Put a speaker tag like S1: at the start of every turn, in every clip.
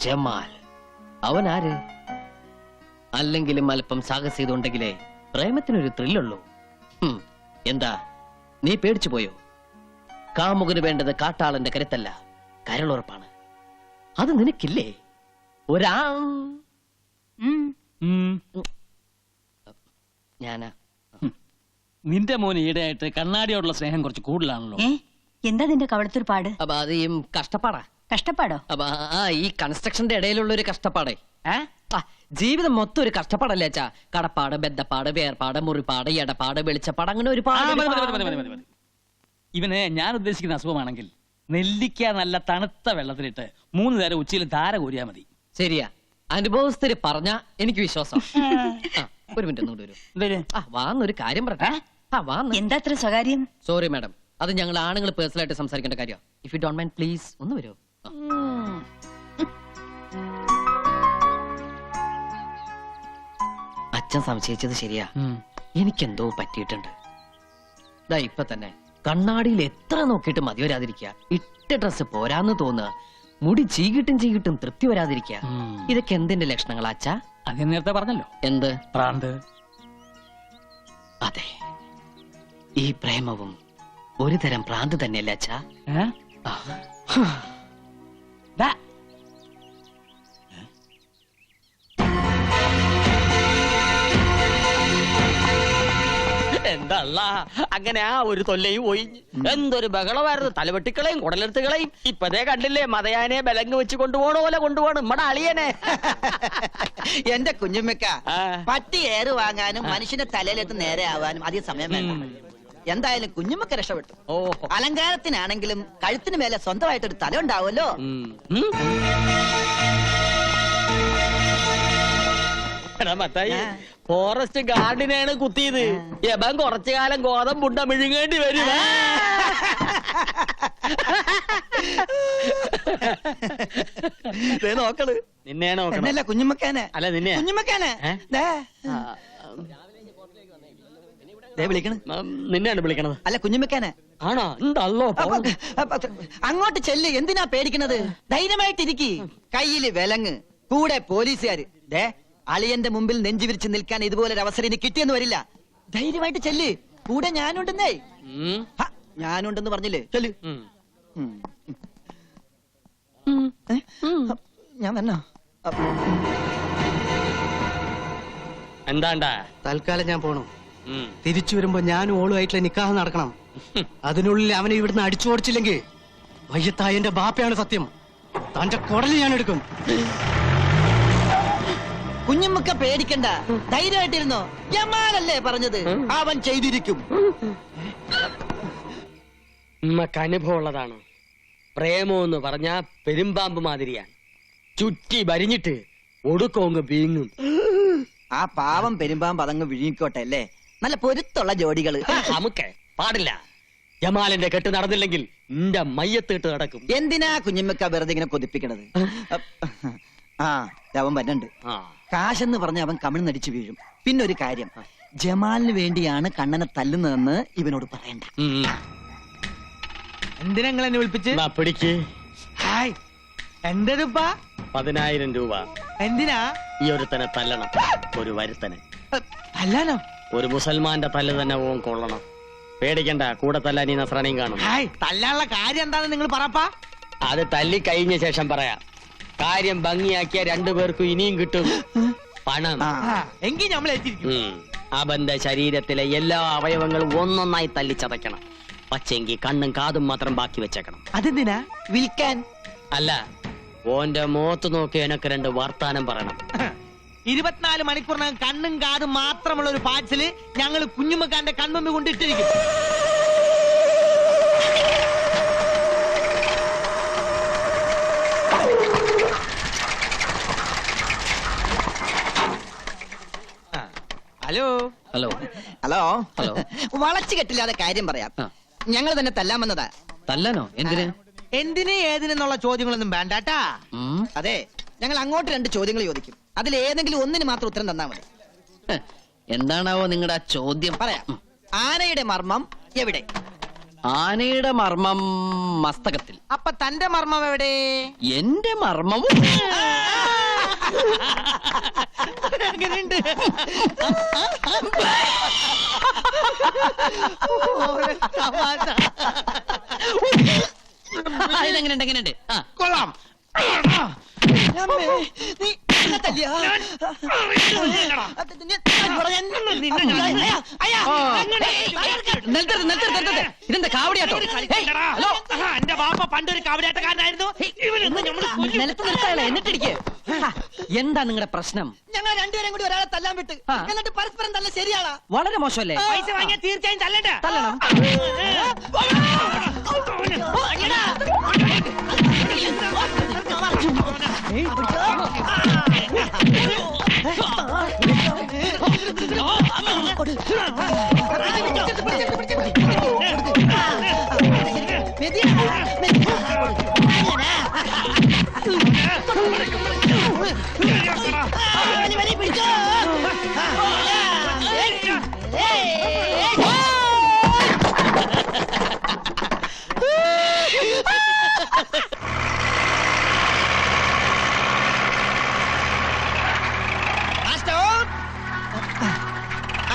S1: Jamal. അവൻ ആര് അല്ലെങ്കിലും അല്പം സാഹസികത ചെയ്തുണ്ടെങ്കിലേ പ്രേമത്തിനൊരു ത്രില്ലുള്ളൂ. എന്താ? നീ പേടിച്ചു പോയോ? കാമുകന് വേണ്ടത് കാട്ടാളന്റെ കരുത്തല്ല കരളുറപ്പാണ്. അത് നിനക്കില്ലേ? ഒരാ. ഞാനാ.
S2: നിന്റെ മോൻ ഈടെയായിട്ട് കണ്ണാടിയോടുള്ള സ്നേഹം കുറച്ച് കൂടുതലാണല്ലോ.
S3: എന്താ നിന്റെ കവളത്തൊരു പാട്
S1: അപ്പൊ അത് ഈ കഷ്ടപ്പാടാ.
S3: കഷ്ടപ്പാടോ?
S1: അപ്പൊ ആ ഈ കൺസ്ട്രക്ഷന്റെ ഇടയിലുള്ള ഒരു കഷ്ടപ്പാടേ.
S2: ഏ?
S1: ആ, ജീവിതം മൊത്തം ഒരു കഷ്ടപ്പാടല്ലേ അച്ഛാ? കടപ്പാട് ബന്ധപ്പാട് വേർപാട് മുറിപ്പാട് എടപ്പാട് വെളിച്ചപ്പാട് അങ്ങനെ
S2: ഒരു
S1: ഒരുപാട്
S2: മതി, മതി, മതി, മതി, മതി, മതി. ഇവന് ഞാൻ ഉദ്ദേശിക്കുന്ന അസുഖമാണെങ്കിൽ നെല്ലിക്ക നല്ല തണുത്ത വെള്ളത്തിലിട്ട് മൂന്ന് നേരം ഉച്ചയിൽ ധാര കോരിയാ മതി.
S1: ശരിയാ. അനുഭവസ്ഥര് പറഞ്ഞ എനിക്ക് വിശ്വാസം. ആ, ഒരു മിനിറ്റ് ഒന്നുകൂടി വരും.
S2: എന്തേൽ?
S1: ആ വാന്നൊരു കാര്യം പറട്ടെ ആ വാന്ന്
S3: എന്താ അത്ര സ്വകാര്യം?
S1: സോറി മാഡം അത് ഞങ്ങൾ ആണുങ്ങൾ പേഴ്സണൽ ആയിട്ട് സംസാരിക്കേണ്ട കാര്യം if you don't mind please ഒന്ന് വരുമോ അച്ഛൻ സംശയിച്ചത് ശരിയാ. എനിക്കെന്തോ പറ്റിയിട്ടുണ്ട്. ദാ ഇപ്പൊ തന്നെ. കണ്ണാടിയിൽ എത്ര നോക്കിയിട്ട് മതി വരാതിരിക്കുക. ഇട്ട ഡ്രസ്സ് പോരാന്ന് തോന്നുക. മുടി ചീകിട്ടും ചീകിട്ടും തൃപ്തി വരാതിരിക്കുക. ഇതൊക്കെ എന്തിന്റെ ലക്ഷണങ്ങൾ അച്ഛാ?
S2: അത് നേരത്തെ പറഞ്ഞല്ലോ.
S1: എന്ത്?
S2: പ്രാന്ത്.
S1: അതെ. ഈ പ്രേമവും ഒരു തരം പ്രാന്ത് തന്നെയല്ലേ അച്ഛാ.
S4: എന്തല്ല അങ്ങനെ ആ ഒരു തൊല്ലയും പോയി എന്തൊരു ബഹളമായിരുന്നു. തലവെട്ടിക്കളയും കുടലെടുത്തുകളയും ഇപ്പതേ കണ്ടില്ലേ മതയാനെ ബലങ്ങ് വെച്ച് കൊണ്ടുപോണ. പോലെ കൊണ്ടുപോകണം നമ്മുടെ അളിയനെ.
S5: എന്റെ കുഞ്ഞുമ്മക്ക. പട്ടി ഏറ് വാങ്ങാനും മനുഷ്യന്റെ തലയിലെത്ത് നേരെ ആവാനും അധികം സമയം വേണ്ട. എന്തായാലും കുഞ്ഞുമ്മക്ക രക്ഷപ്പെട്ടു. അലങ്കാരത്തിനാണെങ്കിലും കഴുത്തിന് മേലെ സ്വന്തമായിട്ടൊരു തല ഉണ്ടാവുമല്ലോ
S4: ഉം. ഉം. എടാ മത്തായി
S5: ആ.
S4: ഫോറസ്റ്റ് ഗാർഡിനെയാണ് കുത്തിയത്. എബൻ കുറച്ചു കാലം ഗോതമ്പുണ്ട മിഴുങ്ങേണ്ടി വരും.
S5: ദേ നോക്കൾ
S4: നിന്നെയാണ് നോക്കണം
S5: എന്നല്ല കുഞ്ഞുമ്മക്കാനെ.
S4: അല്ല നിന്നെ
S5: കുഞ്ഞുമ്മക്കാനെ.
S4: ഏ?
S5: ദേ. ദേ വിളിക്കണ്.
S4: നിന്നെയാണ് വിളിക്കണത്.
S5: അല്ല കുഞ്ഞുമ്മക്കാനെ.
S4: ആണോ?
S5: എന്തല്ലോ അങ്ങോട്ട് ചെല്ല് എന്തിനാ പേടിക്കണത്? ധൈര്യമായിട്ടിരിക്കി. കയ്യിൽ വിലങ്ങ് കൂടെ പോലീസുകാര്. ദേ അളിയന്റെ മുമ്പിൽ നെഞ്ചു വിരിച്ച് നിൽക്കാൻ ഇതുപോലെ ഒരു അവസരം ഇനി കിട്ടിയെന്ന് വരില്ല. ധൈര്യമായിട്ട് ചെല്ല്. കൂടെ ഞാനുണ്ടെന്നേ. ഞാനുണ്ടെന്ന് പറഞ്ഞില്ലേ? ചെല്ല്. ഞാൻ വന്നോ
S4: എന്താണ്ടാ?
S6: തൽക്കാലം ഞാൻ പോണു. തിരിച്ചു വരുമ്പോ ഞാനും ഓളുമായിട്ടുള്ള നിക്കാഹ് നടക്കണം. അതിനുള്ളിൽ അവനെ ഇവിടുന്ന് അടിച്ചു ഓടിച്ചില്ലെങ്കിൽ വയ്യത്തായ എന്റെ ബാപ്പയാണ് സത്യം. തന്റെ കുടൽ ഞാൻ എടുക്കും.
S5: കുഞ്ഞുമ്മക്ക പേടിക്കണ്ട. ധൈര്യമായിട്ടിരുന്നോ? ജമാലല്ലേ പറഞ്ഞത്. അവൻ ചെയ്തിരിക്കും.
S4: ഉമ്മക്ക് അനുഭവമുള്ളതാണ് പ്രേമോ എന്ന് പറഞ്ഞാ പെരുമ്പാമ്പ് മാതിരിയാണ്. ചുറ്റി വരിഞ്ഞിട്ട് ഒടുക്കോങ്ങ് വീങ്ങും
S5: ആ പാവം പെരുമ്പാമ്പ് അതങ്ങ് വിഴുങ്ങിക്കോട്ടെ അല്ലേ? നല്ല പൊരുത്തുള്ള ജോഡികൾ.
S4: നമുക്ക് പാടില്ല. ജമാലിന്റെ കെട്ട് നടന്നില്ലെങ്കിൽ നിന്റെ മയ്യത്തിട്ട് നടക്കും.
S5: എന്തിനാ കുഞ്ഞമ്മക്ക വെറുതെ ഇങ്ങനെ കൊതിപ്പിക്കണത്? ആ. അവൻ വരണ്ട് കാശെന്ന് പറഞ്ഞ അവൻ കമിഴ് നടിച്ചു വീഴും. പിന്നെ ഒരു കാര്യം ജമാലിന് വേണ്ടിയാണ് കണ്ണനെ തല്ലുന്നതെന്ന് ഇവനോട് പറയണ്ട.
S6: എന്തിനാ നിങ്ങൾ എന്നെ വിളിപ്പിച്ച്
S4: പിടിക്ക്.
S6: ഹായ് എന്റെതുപ്പാ
S4: പതിനായിരം രൂപ.
S6: എന്തിനാ?
S4: ഈ ഒരുത്തനെ തല്ലണം. ഒരു വരുത്തനെ.
S6: അല്ലാനോ
S4: ഒരു മുസൽമാന്റെ തല്ല് തന്നെ ഓൻ കൊള്ളണം. പേടിക്കണ്ട കൂടെ തല്ലാൻ ഈ നസ്രാണിയും കാണും.
S6: ഹായ് തല്ലാനുള്ള കാര്യം എന്താണെന്ന് നിങ്ങൾ പറപ്പാ?
S4: അത് തല്ലി കഴിഞ്ഞ ശേഷം പറയാം. കാര്യം ഭംഗിയാക്കിയ രണ്ടുപേർക്കും ഇനിയും കിട്ടും. പണം.
S6: എങ്കിൽ നമ്മൾ
S4: ഉം. അവന്റെ ശരീരത്തിലെ എല്ലാ അവയവങ്ങളും ഒന്നൊന്നായി തല്ലിച്ചതയ്ക്കണം. പച്ചെങ്കി കണ്ണും കാതും മാത്രം ബാക്കി വെച്ചേക്കണം.
S6: അതെന്തിനാ?
S5: വിൽക്കാൻ.
S4: അല്ല ഓന്റെ മോത്ത് നോക്കി എനക്ക് രണ്ട് വർത്താനം പറയണം.
S6: ഇരുപത്തിനാല് മണിക്കൂറിനകം കണ്ണും കാതും മാത്രമുള്ള ഒരു പാച്ചിൽ ഞങ്ങൾ കുഞ്ഞുമക്കാന്റെ കൺമുമ്പ് കൊണ്ടിട്ടിരിക്കും. ഹലോ.
S1: ഹലോ.
S5: ഹലോ.
S1: ഹലോ.
S5: വളച്ചു കെട്ടില്ലാതെ കാര്യം പറയാം. ഞങ്ങൾ തന്നെ തല്ലാൻ വന്നതാ.
S1: തല്ലാനോ? എന്തിന്?
S6: എന്തിന് ഏതിനെന്നുള്ള ചോദ്യങ്ങളൊന്നും വേണ്ടാട്ടാ.
S5: അതെ ഞങ്ങൾ അങ്ങോട്ട് രണ്ട് ചോദ്യങ്ങൾ ചോദിക്കും. അതിൽ ഏതെങ്കിലും ഒന്നിന് മാത്രം ഉത്തരം തന്നാൽ മതി.
S1: എന്താണാവോ നിങ്ങളുടെ ആ ചോദ്യം?
S5: പറയാം. ആനയുടെ മർമ്മം എവിടെ?
S1: ആനയുടെ മർമ്മം മസ്തകത്തിൽ.
S5: അപ്പൊ തന്റെ മർമ്മം എവിടെ?
S1: എന്റെ മർമ്മവും?
S5: എങ്ങനെയുണ്ട്?
S1: ഇതെങ്ങനെയുണ്ട് എങ്ങനെയുണ്ട്?
S6: കൊള്ളാം.
S5: നീ
S1: ഇതെന്താ കാവടിയാട്ടോ? ഹലോ.
S6: എന്റെ ബാപ്പ പണ്ടൊരു കാവടിയാട്ടക്കാരനായിരുന്നു.
S1: നിലത്ത് നിർത്താളെ എന്നിട്ടിരിക്കെ. എന്താ നിങ്ങളുടെ പ്രശ്നം?
S5: ഞങ്ങൾ രണ്ടുപേരും കൂടി ഒരാളെ തല്ലാൻ വിട്ട്. എന്നിട്ട് പരസ്പരം തല്ല ശരിയാണാ
S1: വളരെ മോശമല്ലേ?
S6: പൈസ വാങ്ങിയ തീർച്ചയായും തല്ലണ്ട.
S1: തല്ലണം.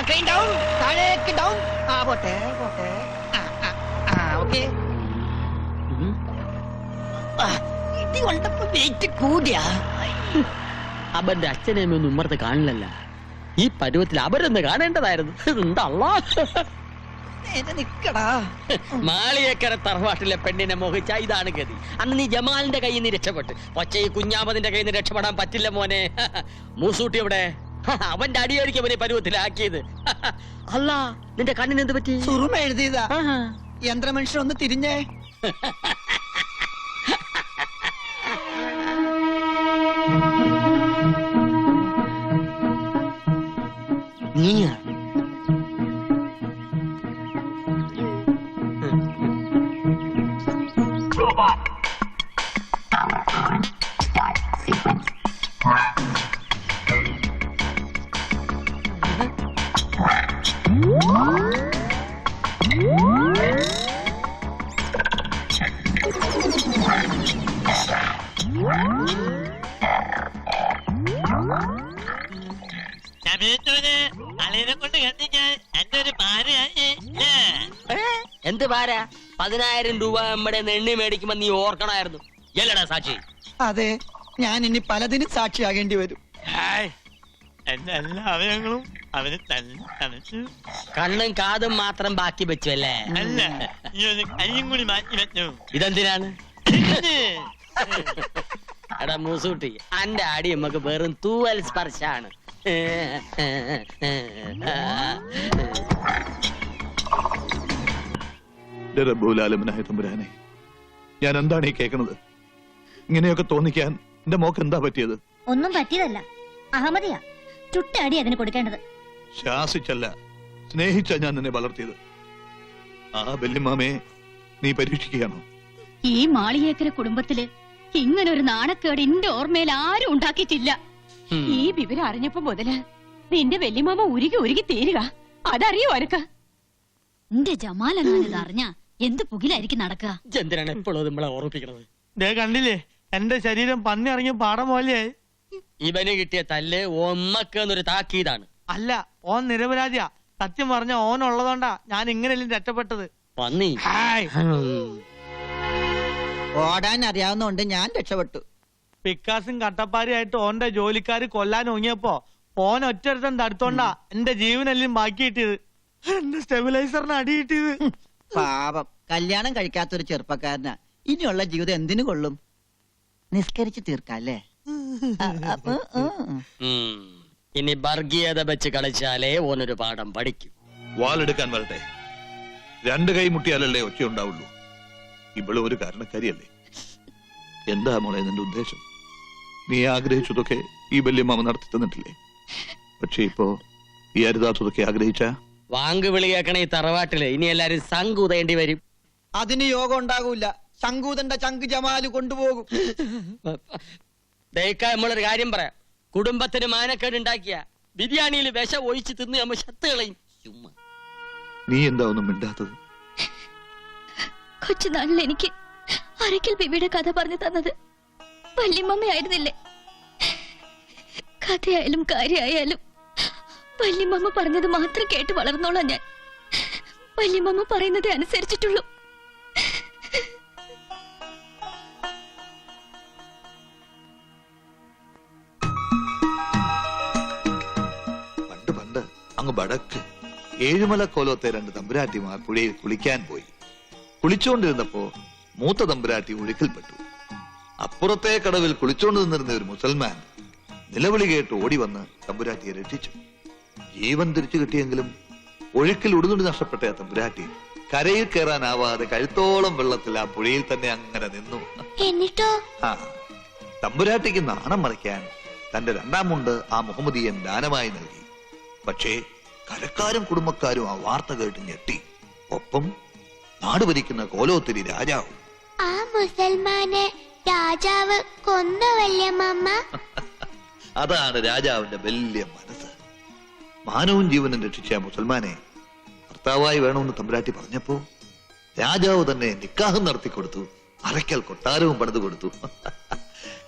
S5: ട്രെയിൻ ഡൗൺ താഴേക്ക് ഡൗൺ ആ പോട്ടെ പോട്ടെ. ആ, ഓക്കെ കൊണ്ടപ്പോ വെയിറ്റ് കൂടിയാ.
S4: അവന്റെ അച്ഛനെയൊന്നും ഉമ്മർത്ത് കാണില്ലല്ല. ഈ പരുവത്തിൽ അവരൊന്ന് കാണേണ്ടതായിരുന്നു.
S5: എന്താ
S4: മാളിയേക്കര തറവാട്ടിലെ പെണ്ണിനെ മോഹിച്ച ഇതാണ് ഗതി. അന്ന് നീ ജമാലിന്റെ കയ്യിൽ നിന്ന് രക്ഷപ്പെട്ട്. പക്ഷേ ഈ കുഞ്ഞാമതിന്റെ കയ്യിൽ നിന്ന് രക്ഷപ്പെടാൻ പറ്റില്ല മോനെ. മൂസൂട്ടി എവിടെ? അവന്റെ അടിയായിരിക്കും അവനെ പരുവത്തിലാക്കിയത്. അല്ല നിന്റെ കണ്ണിന് എന്ത് പറ്റി?
S5: സുറുമ എഴുതിയതാ. യന്ത്രമനുഷ്യൻ ഒന്ന് തിരിഞ്ഞേ.
S4: നീയാ? പതിനായിരം രൂപ നമ്മുടെ നെണ്ണി മേടിക്കുമ്പോ നീ ഓർക്കണമായിരുന്നു. എല്ലടാ സാക്ഷി.
S5: അതെ ഞാൻ ഇനി പലതിനും സാക്ഷിയാകേണ്ടി വരും.
S7: എന്റെ എല്ലാ അവയവങ്ങളും അവന് തന്നെ
S4: കണ്ണും കാതും മാത്രം ബാക്കി വെച്ചു അല്ലേ
S7: അല്ല ഈ ഒരു കയ്യും കൂടി മാറ്റി വെച്ചു.
S4: ഇതെന്തിനാണ്?
S7: അടാ
S4: എടാ മൂസൂട്ടി അന്റെ അടി നമുക്ക് വെറും തൂവൽ സ്പർശാണ്.
S8: റബ്ബുലാലമനായ തമ്പുരാനെ ഞാൻ എന്താണ് ഈ കേൾക്കുന്നത്? ഇങ്ങനെയൊക്കെ തോന്നിക്കാൻ എന്റെ മോക്ക് എന്താ പറ്റിയത്?
S9: ഒന്നും പറ്റിയതല്ല. അഹമ്മദിയാ. ചുട്ടടി അതിന് കൊടുക്കേണ്ടത്.
S8: ശാസിച്ചല്ല സ്നേഹിച്ച ഞാൻ നിന്നെ വളർത്തിയത്. ആ വല്യമ്മാമയെ നീ പരീക്ഷിക്കുകയാണോ?
S9: ഈ മാളിയേക്കര കുടുംബത്തിൽ ഇങ്ങനെ ഒരു നാണക്കേട് എന്റെ ഓർമ്മയിൽ ആരും ഉണ്ടാക്കിയിട്ടില്ല. ഈ വിവരം അറിഞ്ഞപ്പോ മുതൽ നിന്റെ വല്യമാമ ഉരുകി ഉരുകി തീരുക. അതറിയോ അനക്ക്? എന്റെ ജമാൽ ഇത് അറിഞ്ഞ? എന്ത് പുകിലായിരിക്കും നടക്കുക?
S4: എന്തിനാണ് എപ്പോഴും നമ്മളെ ഓർമ്മിപ്പിക്കണത്?
S7: ദേ കണ്ടില്ലേ? എന്റെ ശരീരം പന്നി ഇറങ്ങി പാടം പോലെയായി.
S4: ഇവന് കിട്ടിയ തല്ല് ഒമ്മക്ക് എന്നൊരു താക്കീതാണ്.
S7: അല്ല ഓൻ നിരപരാധിയാ. സത്യം പറഞ്ഞ ഓൻ ഉള്ളതുകൊണ്ടാ ഞാൻ ഇങ്ങനെയല്ലേ രക്ഷപ്പെട്ടത്.
S4: പന്നി.
S7: ഹായ്.
S5: ഓടാൻ അറിയാവുന്നതുകൊണ്ട് ഞാൻ രക്ഷപ്പെട്ടു.
S7: പിക്കാസും കട്ടപ്പാരിയായിട്ട് ഓന്റെ ജോലിക്കാര് കൊല്ലാൻ ഒങ്ങിയപ്പോ ഓൻ ഒറ്റ തടുത്തോണ്ടാ എന്റെ ജീവനെല്ലാം ബാക്കി കിട്ടിയത് എന്റെ സ്റ്റെബിലൈസറിന് അടി കിട്ടിയത്
S5: പാപം. കല്യാണം കഴിക്കാത്തൊരു ചെറുപ്പക്കാരനാ. ഇനിയുള്ള ജീവിതം എന്തിനു കൊള്ളും? നിസ്കരിച്ചു തീർക്കല്ലേ
S4: ഉം. ഇനി വർഗീയത വെച്ച് കളിച്ചാലേ ഓനൊരു പാഠം പഠിക്കും.
S8: വാലെടുക്കാൻ വരട്ടെ. രണ്ട് കൈ മുട്ടിയാലല്ലേ ഉണ്ടാവുള്ളൂ ഇവളും ഒരു കാരണക്കാരിയല്ലേ. എന്താ മോളെ നിന്റെ ഉദ്ദേശം? നീ ആഗ്രഹിച്ചതൊക്കെ ഈ വല്യമ്മാമ നടത്തി തന്നിട്ടില്ലേ? പക്ഷെ ഇപ്പോ ഈ അരുതാത്തതൊക്കെ ആഗ്രഹിച്ച?
S4: വാങ്ക് വിളി കേൾക്കണ ഈ തറവാട്ടിൽ. ഇനി എല്ലാരും സംകുതേണ്ടി വരും.
S5: അതിന് യോഗം ഉണ്ടാകൂല ശങ്കൂതന്റെ ചങ്ക് ജമാൽ കൊണ്ടുപോകും.
S4: ദയക്ക നമ്മളൊരു കാര്യം പറയാം. കുടുംബത്തിന് മാനക്കേട് ഉണ്ടാക്കിയ ബിരിയാണിയിൽ വിഷം ഒഴിച്ച് തിന്ന് നമ്മൾ ശത്ത് കളയും. ചുമ്മാ.
S8: നീ എന്താ ഒന്നും മിണ്ടാത്തത്?
S9: കൊച്ചുനാളിൽ എനിക്ക് അരക്കൽ ബിബിയുടെ കഥ പറഞ്ഞു തന്നത് വല്യമ്മയായിരുന്നില്ലേ കഥയായാലും കാര്യമായാലും വല്യമ്മ പറഞ്ഞത് മാത്രം കേട്ട് വളർന്നോളാം ഞാൻ. വല്യമ്മ പറയുന്നതേ അനുസരിച്ചിട്ടുള്ളൂ.
S8: പണ്ട് പണ്ട് അങ്ങ് വടക്ക് ഏഴുമല കോലത്തെ രണ്ട് തമ്പുരാട്ടിമാർ പുഴയിൽ കുളിക്കാൻ പോയി. കുളിച്ചുകൊണ്ടിരുന്നപ്പോ മൂത്ത തമ്പുരാട്ടി ഒഴുക്കിൽപ്പെട്ടു. അപ്പുറത്തെ കടവിൽ കുളിച്ചോണ്ടിരുന്നിരുന്ന ഒരു മുസൽമാൻ നിലവിളി കേട്ട് ഓടി വന്ന് തമ്പുരാട്ടിയെ രക്ഷിച്ചു. ജീവൻ തിരിച്ചു കിട്ടിയെങ്കിലും ഒഴുക്കിൽ ഉടുതുടി നഷ്ടപ്പെട്ട തമ്പുരാട്ടി കരയിൽ കയറാനാവാതെ കഴുത്തോളം വെള്ളത്തിൽ ആ പുഴയിൽ തന്നെ അങ്ങനെ നിന്നു.
S9: എന്നിട്ടോ?
S8: ആ തമ്പുരാട്ടിക്ക് നാണം മറിക്കാൻ തന്റെ രണ്ടാം മുണ്ട് ആ മുഹമ്മദിയൻ ദാനമായി നൽകി. പക്ഷേ കരക്കാരും കുടുംബക്കാരും ആ വാർത്ത കേട്ട് ഞെട്ടി. ഒപ്പം നാട് ഭരിക്കുന്ന കോലോത്തിരി രാജാവ്.
S10: ആ മുസൽമാനെ രാജാവ് കൊന്ന വല്യമ്മ
S8: അതാണ് രാജാവിന്റെ വലിയ മനസ്സ്. മാനവും ജീവനും രക്ഷിച്ച മുസൽമാനെ ഭർത്താവായി വേണമെന്ന് തമ്പുരാട്ടി പറഞ്ഞപ്പോ രാജാവ് തന്നെ നിക്കാഹം നടത്തി കൊടുത്തു അരയ്ക്കൽ കൊട്ടാരവും പണിതു കൊടുത്തു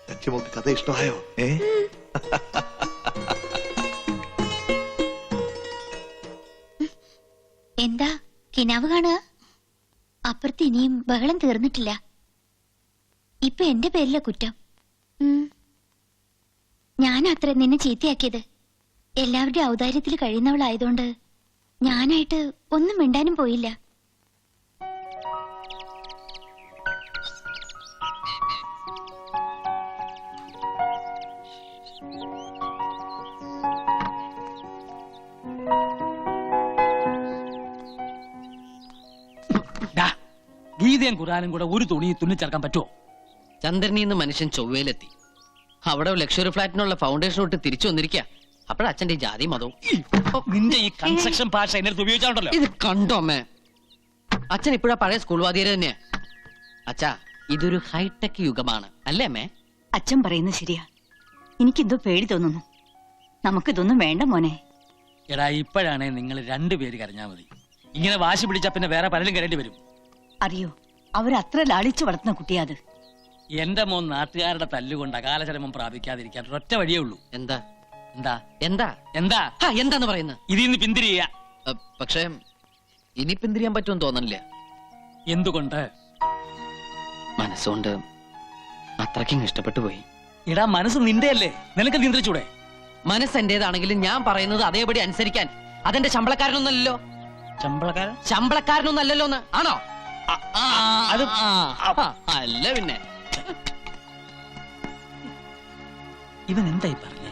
S8: ലക്ഷ്യമൊക്കെ കഥ ഇഷ്ടമായോ? ഏ?
S10: എന്താ കിനാവ് കാണുക? അപ്പുറത്ത് ഇനിയും ബഹളം തീർന്നിട്ടില്ല. ഇപ്പൊ എന്റെ പേരിലെ കുറ്റം. ഞാൻ അത്ര നിന്നെ ചീത്തയാക്കിയത്. എല്ലാവരുടെയും ഔദാര്യത്തിൽ കഴിയുന്നവളായതുകൊണ്ട് ഞാനായിട്ട് ഒന്നും മിണ്ടാനും പോയില്ല.
S2: ഗീതയും ഖുറാനും കൂടെ ഒരു തുണി തുന്നിച്ചേർക്കാൻ പറ്റുമോ?
S1: ചന്ദ്രനിൽ നിന്ന് മനുഷ്യൻ ചൊവ്വയിലെത്തി. അവിടെ ലക്ഷറി ഫ്ളാറ്റിനുള്ള ഫൗണ്ടേഷൻ ഇട്ട് തിരിച്ചു വന്നിരിക്കുക അപ്പോഴച്ഛന്റെ ജാതി മതവും.
S2: നിന്റെ ഈ കൺസ്ട്രക്ഷൻ ഭാഷ എന്നെ അടുത്ത് ഉപയോഗിച്ചാണല്ലോ
S1: ഇത് കണ്ടോ അമ്മേ? അച്ഛൻ ഇപ്പോഴാ പഴയ സ്കൂൾ വാദ്യര് തന്നെയാ. അച്ഛാ ഇതൊരു ഹൈടെക് യുഗമാണ്. അല്ലേ അമ്മേ?
S3: അച്ഛൻ പറയുന്നത് ശരിയാ. എനിക്കെന്തോ പേടി തോന്നുന്നു. നമുക്കിതൊന്നും വേണ്ട മോനെ.
S2: എടാ ഇപ്പോഴാണ് നിങ്ങൾ രണ്ടുപേര് കരഞ്ഞാ മതി. ഇങ്ങനെ വാശി പിടിച്ചാ പിന്നെ വേറെ പലരും കരേണ്ടി വരും.
S3: അറിയോ അവരത്ര ലാളിച്ചു വളർത്തുന്ന കുട്ടിയാത്
S2: എന്റെ മോൻ നാട്ടുകാരുടെ തല്ലുകൊണ്ട് അകാലചരമം പ്രാപിക്കാതിരിക്കാൻ ഒറ്റ വഴിയേ ഉള്ളൂ.
S1: എന്താ?
S2: എന്താ?
S1: എന്താ?
S2: എന്താ?
S1: എന്താന്ന് പറയുന്നത്
S2: ഇതിൽ നിന്ന് പിന്തിരിയ
S1: പക്ഷേ ഇനി പിന്തിരിയാൻ പറ്റുമെന്ന് തോന്നണില്ല.
S2: എന്തുകൊണ്ട്?
S1: മനസ്സുകൊണ്ട് അത്രയ്ക്കും ഇഷ്ടപ്പെട്ടു പോയി.
S2: എടാ മനസ്സ് നിന്റെയല്ലേ? നിനക്ക് നിയന്ത്രിച്ചൂടെ
S1: മനസ്സ് എന്റേതാണെങ്കിലും ഞാൻ പറയുന്നത് അതേപടി അനുസരിക്കാൻ. അതെന്റെ ശമ്പളക്കാരനൊന്നല്ലോ
S2: ശമ്പളക്കാരൻ?
S1: ശമ്പളക്കാരനൊന്നല്ലോ എന്ന് ആണോ
S2: അത്
S1: ആ, ആ, അല്ല പിന്നെ.
S2: ഇവൻ എന്തായി പറഞ്ഞേ?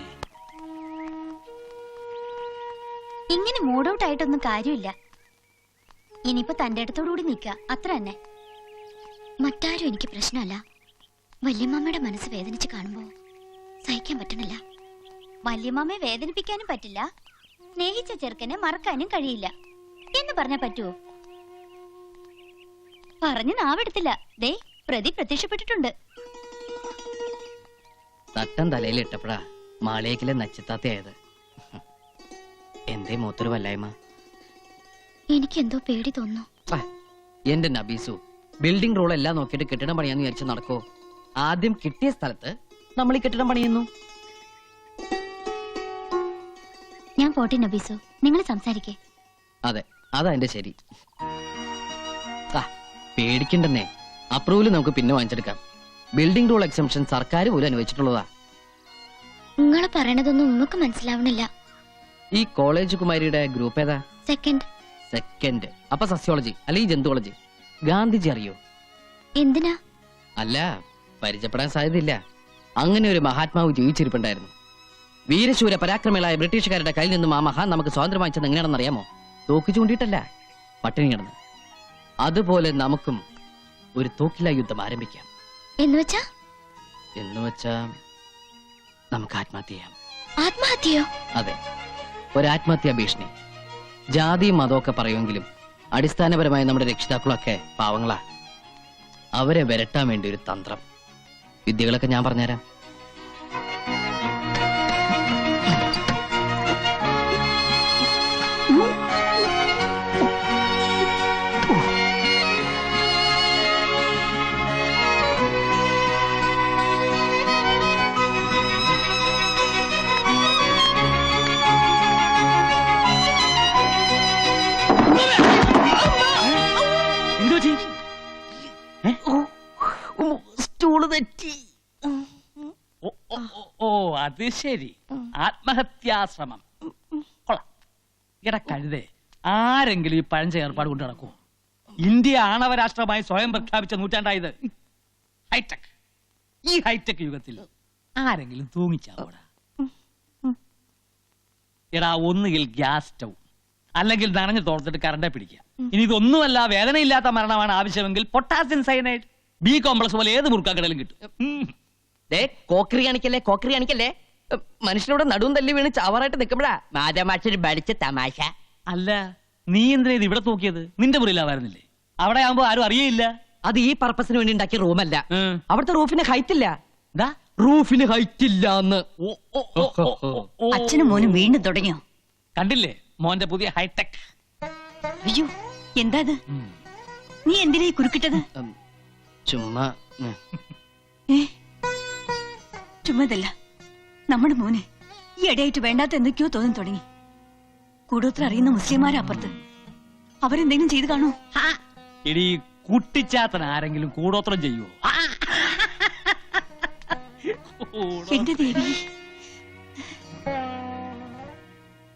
S10: ഇങ്ങനെ മൂഡ് ഔട്ട് ആയിട്ടൊന്നും കാര്യമില്ല. ഇനിയിപ്പോ തന്റെ അടുത്തോടുകൂടി നിൽക്കുക. അത്ര തന്നെ. മറ്റാരും എനിക്ക് പ്രശ്നമല്ല. വല്യമ്മമ്മയുടെ മനസ്സ് വേദനിച്ച് കാണുമ്പോ സഹിക്കാൻ പറ്റണില്ല. വല്യമ്മമ്മയെ വേദനിപ്പിക്കാനും പറ്റില്ല. സ്നേഹിച്ച ചെറുക്കനെ മറക്കാനും കഴിയില്ല. എന്ന് പറഞ്ഞാ പറ്റുവോ? പറഞ്ഞു നാവെടുത്തില്ല. ദേ പ്രതി പ്രത്യക്ഷപ്പെട്ടിട്ടുണ്ട്.
S1: തട്ടം തലയിൽ ഇട്ടപ്പോഴാ മാളേക്കിലെ നച്ചിത്താത്തയായത്. എന്തേ മൂത്തൊരു വല്ലായ്മ.
S10: എനിക്കെന്തോ പേടി തോന്നുന്നു.
S1: എന്റെ നബീസു ബിൽഡിംഗ് റൂൾ എല്ലാം നോക്കിയിട്ട് കെട്ടിടം പണിയാന്ന് വിചാരിച്ച് നടക്കോ ആദ്യം കിട്ടിയ സ്ഥലത്ത് നമ്മൾ ഈ കെട്ടിടം പണിയുന്നു.
S10: ഞാൻ പോട്ടെ നബീസു നിങ്ങൾ സംസാരിക്കേ.
S1: അതെ അതാ എന്റെ ശരി. പേടിക്കണ്ടെന്നേ. അപ്രൂവൽ നമുക്ക് പിന്നെ വാങ്ങിച്ചെടുക്കാം. ബിൽഡിംഗ് റൂൾ എക്സംഷൻ സർക്കാർ പോലും അനുവദിച്ചിട്ടുള്ളതാ.
S10: നിങ്ങൾ പറയണതൊന്നും ഉമ്മക്ക് മനസ്സിലാവണില്ല.
S1: ഈ കോളേജ് കുമാരിയുടെ ഗ്രൂപ്പ് ഏതാ?
S10: സെക്കൻഡ്
S1: സെക്കൻഡ് അപ്പൊ സസ്യോളജി അല്ലെങ്കിൽ ജന്തുവോളജി. ഗാന്ധിജി അറിയോ?
S10: എന്തിനാ?
S1: അല്ല പരിചയപ്പെടാൻ സാധ്യതയില്ല. അങ്ങനെ ഒരു മഹാത്മാവ് ജീവിച്ചിരിപ്പുണ്ടായിരുന്നു. വീരശൂര പരാക്രമികളായ ബ്രിട്ടീഷുകാരുടെ കയ്യിൽ നിന്നും ആ മഹാൻ നമുക്ക് സ്വാതന്ത്ര്യം വാങ്ങിച്ചത് എങ്ങനെയാണെന്ന് അറിയാമോ? തോക്ക് ചൂണ്ടിയിട്ടല്ല പട്ടിണി കിടന്ന്. അതുപോലെ നമുക്കും ഒരു തോക്കില യുദ്ധം ആരംഭിക്കാം.
S10: എന്ന് വെച്ചാ?
S1: എന്ന് വെച്ചാ നമുക്ക് ആത്മഹത്യ ചെയ്യാം.
S10: ആത്മഹത്യയോ?
S1: അതെ. ഒരു ആത്മഹത്യാ ഭീഷണി. ജാതി മതമൊക്കെ പറയുമെങ്കിലും അടിസ്ഥാനപരമായി നമ്മുടെ രക്ഷിതാക്കളൊക്കെ പാവങ്ങളാ. അവരെ വരട്ടാൻ വേണ്ടി ഒരു തന്ത്രം. വിദ്യകളൊക്കെ ഞാൻ പറഞ്ഞുതരാം.
S2: അത് ശരി. ആത്മഹത്യാശ്രമം കൊള്ളാം. ഇട കഴുതേ ആരെങ്കിലും ഈ പഴഞ്ച ഏർപ്പാട് കൊണ്ട് നടക്കൂ ഇന്ത്യ ആണവരാഷ്ട്രമായി സ്വയം പ്രഖ്യാപിച്ച നൂറ്റാണ്ടായത് ഹൈടെക്. ഈ ഹൈടെക് യുഗത്തിൽ ആരെങ്കിലും തൂങ്ങിച്ചാവൂടാ എടാ ഒന്നുകിൽ ഗ്യാസ് സ്റ്റൗ അല്ലെങ്കിൽ നനഞ്ഞു തോർത്തിട്ട് കറണ്ടെ പിടിക്കുക. ഇനി ഇതൊന്നുമല്ല വേദനയില്ലാത്ത മരണമാണ് ആവശ്യമെങ്കിൽ പൊട്ടാസ്യം സൈനൈഡ് ബി കോംപ്ലക്സ് പോലെ ഏത് മുറുക്കാക്കടലും കിട്ടും.
S1: ദേ കോക്രി കാണിക്കല്ലേ കോക്രി കാണിക്കല്ലേ? മനുഷ്യനോട് നടുവും തല്ലി വീണ് ചാവറായിട്ട് നിൽക്കുമ്പോഴാ മാതാമാക്ഷര് പഠിച്ച തമാശ.
S2: അല്ല നീ എന്തിനാ ഇത് ഇവിടെ തൂക്കിയത്? നിന്റെ മുറിയിലാവായിരുന്നില്ലേ അവിടെ ആവുമ്പോ ആരും അറിയയില്ല.
S1: അത് ഈ പർപ്പസിന് വേണ്ടി ഉണ്ടാക്കിയ റൂമല്ല. അവിടുത്തെ റൂഫിന് ഹൈറ്റ് ഇല്ല.
S2: ദാ.
S1: റൂഫിന് ഹൈറ്റ് ഇല്ല എന്ന്.
S3: അച്ഛനും മോനും വീണ്ടും തുടങ്ങിയോ?
S2: കണ്ടില്ലേ? മോന്റെ പുതിയ ഹൈടെക്
S3: അയ്യോ എന്താ ഇത് നീ എന്തിനാ ഈ കുറുക്കിട്ടത്
S1: ചുമ്മാ
S3: ഏ? ചുമ്മാതല്ല നമ്മുടെ മോനെ ഈ ഇടയായിട്ട് വേണ്ടാത്ത എന്തൊക്കെയോ തോന്നി തുടങ്ങി. കൂടോത്ര അറിയുന്ന മുസ്ലിംമാരപ്പുറത്ത് അവരെന്തെങ്കിലും ചെയ്തു കാണോ
S2: ഇടി കുട്ടിച്ചാത്തൻ ആരെങ്കിലും കൂടോത്രം ചെയ്യുമോ
S3: എന്റെ ദേവി